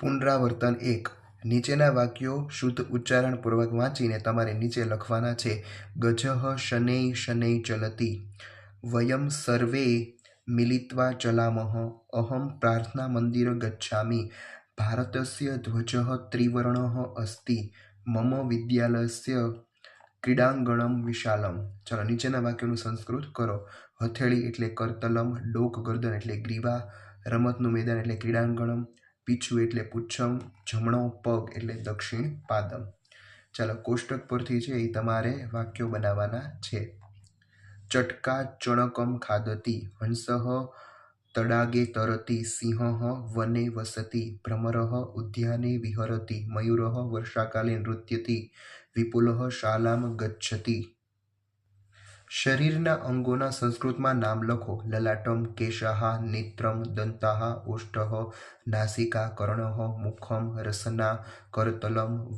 પુનરાવર્તન એક. નીચેના વાક્યો શુદ્ધ ઉચ્ચારણપૂર્વક વાંચીને તમારે નીચે લખવાના છે, ગજઃ શનૈ શનૈ ચલતી. વયમ સર્વે મિલિત્વા ચલામહ અહમ પ્રાર્થના મંદિર ગચ્છામી. ભારતસ્ય ધ્વજ ત્રિવર્ણ અસ્તિ, મમ વિદ્યાલયસ્ય ક્રીડાંગણમ વિશાલમ. ચાલો નીચેના વાક્યોનું સંસ્કૃત કરો. હથેળી એટલે કરતલમ, ડોક ગરદન એટલે ગ્રીવા, રમતનું મેદાન એટલે ક્રીડાંગણમ પીછું એટલે પુચ્છમ જમણો પગ એટલે દક્ષિણ પાદમ. ચાલો, કોષ્ટક પરથી છે એ તમારે વાક્યો બનાવવાના છે. ચટકા ચણકમ ખાદતી હંસઃ તડાગે તરતી સિંહ વને વસતી ભ્રમર ઉદ્યાને વિહરતી મયુર વર્ષાકાલે નૃત્યતી વિપુલ શાલામ ગચ્છતિ. શરીરના અંગોના સંસ્કૃતમાં નામ લખો. લલાટમ, કેશાહ, નેત્રમ, દંતાહ ઓષ્ઠઃ નાસિકા કર્ણઃ મુખમ, રસના, કરતલમ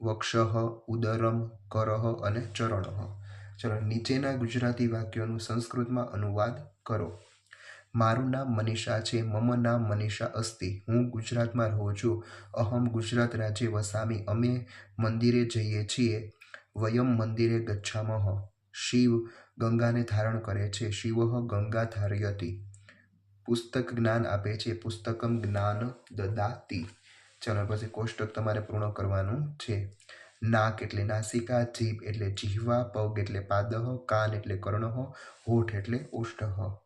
વક્ષઃ ઉદરમ, કરહ અને ચરણઃ ચલો, નીચેના ગુજરાતી વાક્યોનું સંસ્કૃતમાં અનુવાદ કરો. મારું નામ મનીષા છે, મમ નામ મનીષા અસ્તિ. હું ગુજરાતમાં રહું છું. અહમ ગુજરાત રાજ્ય વસામી. અમે મંદિરે જઈએ છીએ. વયમ મંદિરે ગચ્છામઃ શિવ ગંગાને ધારણ કરે છે. શિવ ગંગા ધારયતી. પુસ્તક જ્ઞાન આપે છે. પુસ્તકમ જ્ઞાન દદાતિ. ચલો પછી કોષ્ટક તમારે પૂર્ણ કરવાનું છે. નાક એટલે નાસિકા, જીભ એટલે જીહવા, પગ એટલે પાદહ કાન એટલે કર્ણહ હોઠ એટલે ઓષ્ઠઃ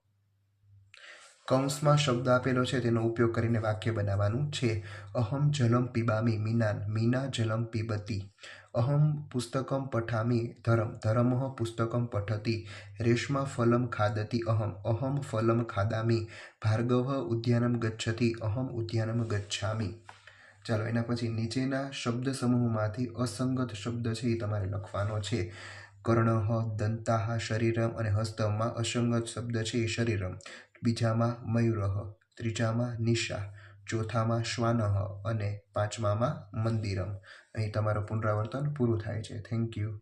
કૌંસમાં શબ્દ આપેલો છે. તેનો ઉપયોગ કરીને વાક્ય બનાવવાનું છે. અહમ જલમ પીબામી મીનાન. મીના જલમ પીબતી. અહમ પુસ્તકમ પઠામી ધરમ, ધરમઃ પુસ્તકમ પઠતી, રેશમા ફલમ ખાદતી અહમ અહમ ફલમ ખાદામી, ભાર્ગવ ઉદ્યાનમ ગચ્છતી, અહમ ઉદ્યાનમ ગચ્છામી. ચાલો, એના પછી નીચેના શબ્દ સમૂહમાંથી અસંગત શબ્દ છે એ તમારે લખવાનો છે. કર્ણ દંતાહ શરીરમ અને હસ્તમાં અસંગત શબ્દ છે એ શરીરમ. બીજામાં મયુરહ ત્રીજામાં નિશા. ચોથામાં શ્વાનહ અને પાંચમામાં મંદિરમ. અહીં તમારું પુનરાવર્તન પૂરું થાય છે. Thank you